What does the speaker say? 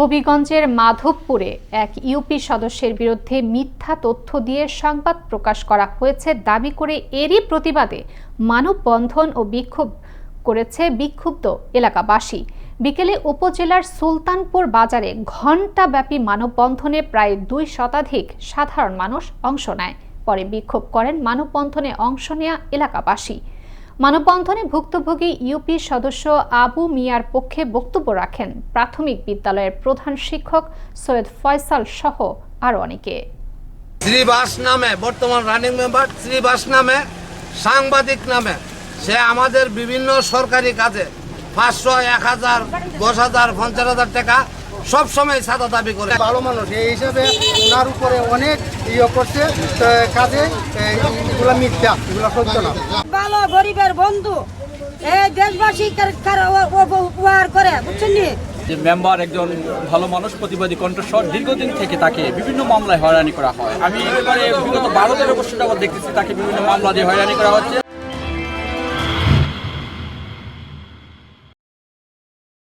হবিগঞ্জের মাধবপুরে এক ইউপি সদস্যের বিরুদ্ধে মিথ্যা তথ্য দিয়ে সংবাদ প্রকাশ করা হয়েছে। দাবি করে এরই প্রতিবাদে মানববন্ধন ও বিক্ষোভ করেছে বিক্ষুব্ধ এলাকাবাসী। বিকেলে উপজেলার সুলতানপুর বাজারে ঘণ্টাব্যাপী মানববন্ধনে প্রায় দুই শতাধিক সাধারণ মানুষ অংশ নেয়। পরে বিক্ষোভ করেন মানববন্ধনে অংশ নেয়া এলাকাবাসী। মানববন্ধনে ভুক্তভোগী ইউপি সদস্য আবু মিয়ার পক্ষে বক্তব্য রাখেন প্রাথমিক বিদ্যালয়ের প্রধান শিক্ষক সৈয়দ ফয়সাল সহ আরও অনেকে। শ্রীবাস নামে, বর্তমান রানিং মেম্বার শ্রীবাস নামে, সাংবাদিক নামে। সে আমাদের বিভিন্ন সরকারি কাজে পাঁচশো, এক হাজার, দশ হাজার, পঞ্চাশ হাজার টাকা সব সময় সাদা দাবি করে। ভালো মানুষ এই হিসাবে ওনার উপরে অনেক ইয়ে করছে কাজে এগুলো মিথ্যা এগুলো সত্য না। ভালো গরিবের বন্ধু এই দেশবাসী কার- কার ও- ও- উপহার করে বুঝছেন নি? যে মেম্বার একজন ভালো মানুষ প্রতিবাদী কণ্ঠস্বর দীর্ঘদিন থেকে তাকে বিভিন্ন মামলায় হয়রানি করা হয়। আমি এবারে বিগত বারো তেরো বছর যাবত দেখতেছি তাকে বিভিন্ন মামলা দিয়ে হয়রানি করা হচ্ছে।